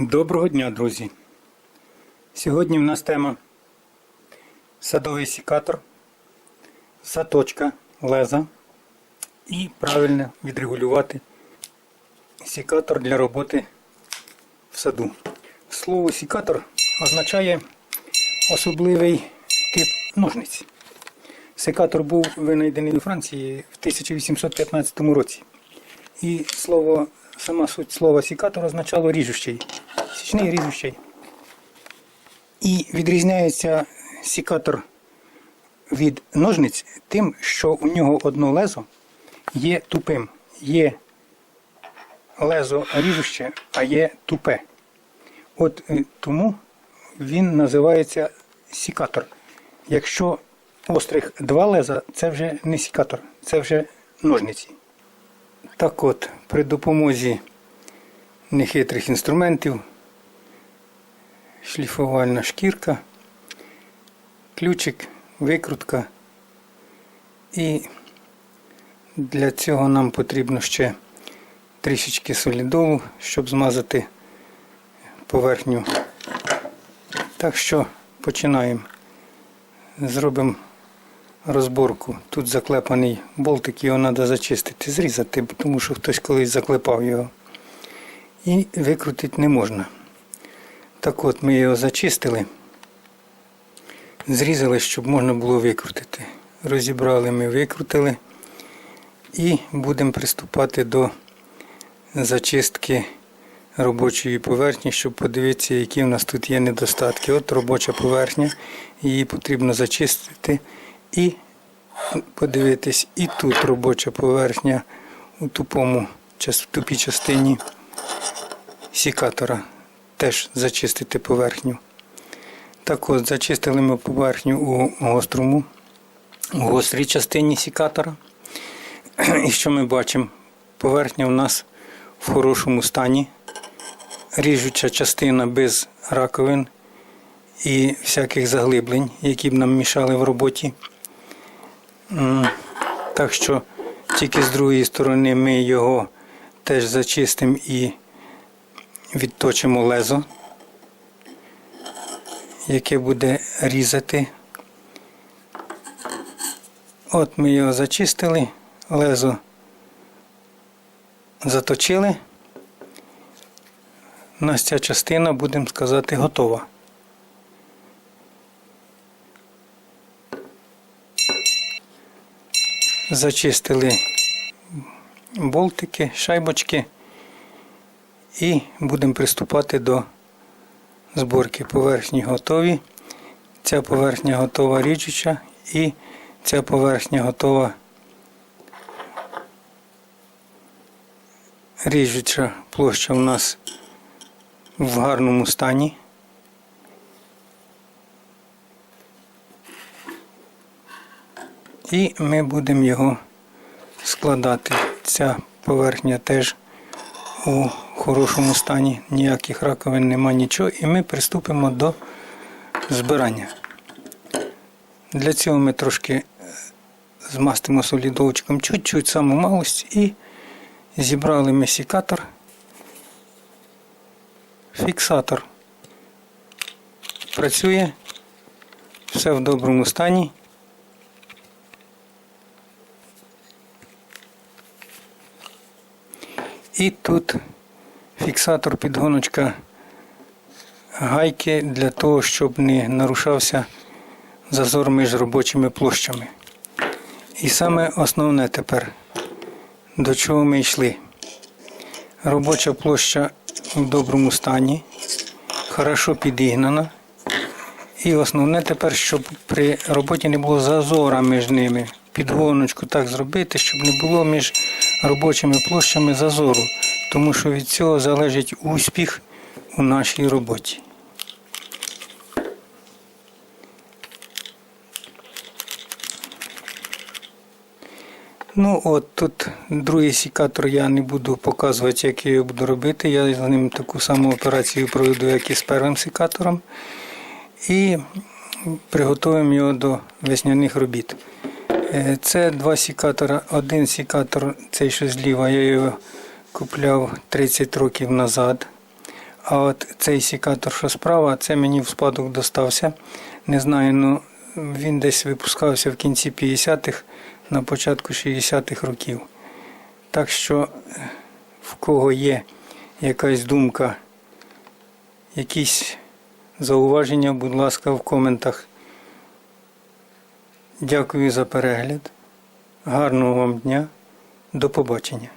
Доброго дня, друзі! Сьогодні в нас тема садовий сікатор, заточка леза і правильно відрегулювати сікатор для роботи в саду. Слово сікатор означає особливий тип ножниць. Секатор був винайдений у Франції в 1815 році. І слово, сама суть слова сікатор означало ріжущий, січний ріжущий. І відрізняється сікатор від ножниць тим, що у нього одно лезо є тупим. Є лезо ріжуще, а є тупе. От е, тому він називається сікатор. Якщо острих два леза, це вже не сікатор, це вже ножниці. Так от, при допомозі нехитрих інструментів, шліфувальна шкірка, ключик, викрутка. І для цього нам потрібно ще трішечки солідолу, щоб змазати поверхню. Так що починаємо. Зробимо розборку. Тут заклепаний болтик, його треба зачистити, зрізати, тому що хтось колись заклепав його. І викрутити не можна. Так от ми його зачистили, зрізали, щоб можна було викрутити. Розібрали ми, викрутили і будемо приступати до зачистки робочої поверхні, щоб подивитися, які в нас тут є недостатки. От робоча поверхня, її потрібно зачистити і подивитись, і тут робоча поверхня у тупому, в тупій частині сікатора. Теж зачистити поверхню. Так от, зачистили ми поверхню у гострому, у гострій частині сікатора. І що ми бачимо? Поверхня у нас в хорошому стані. Ріжуча частина без раковин і всяких заглиблень, які б нам мішали в роботі. Так що тільки з другої сторони ми його теж зачистимо і відточимо лезо, яке буде різати. От ми його зачистили, лезо заточили. У нас ця частина, будемо сказати, готова. Зачистили болтики, шайбочки і будемо приступати до зборки. Поверхні готові. Ця поверхня готова ріжуча і ця поверхня готова ріжуча площа у нас в гарному стані. І ми будемо його складати. Ця поверхня теж у хорошому стані, ніяких раковин нема нічого, і ми приступимо до збирання. Для цього ми трошки е, змастимо солідовчиком чуть-чуть саму малость і зібрали ми сікатор, фіксатор. Працює, все в доброму стані. І тут фіксатор підгоночка гайки для того, щоб не нарушався зазор між робочими площами. І саме основне тепер, до чого ми йшли. Робоча площа в доброму стані, хорошо підігнана. І основне тепер, щоб при роботі не було зазора між ними. Підгоночку так зробити, щоб не було між робочими площами зазору, тому що від цього залежить успіх у нашій роботі. Ну от тут другий сікатор я не буду показувати, як я його буду робити. Я з ним таку саму операцію проведу, як і з першим сікатором. І приготуємо його до весняних робіт. Е, Це два сікатора. Один сікатор, цей що зліва, я його купляв 30 років назад. А от цей сікатор, що справа, це мені в спадок достався. Не знаю, ну він десь випускався в кінці 50-х, на початку 60-х років. Так що, в кого є якась думка, якісь зауваження, будь ласка, в коментах. Дякую за перегляд. Гарного вам дня. До побачення.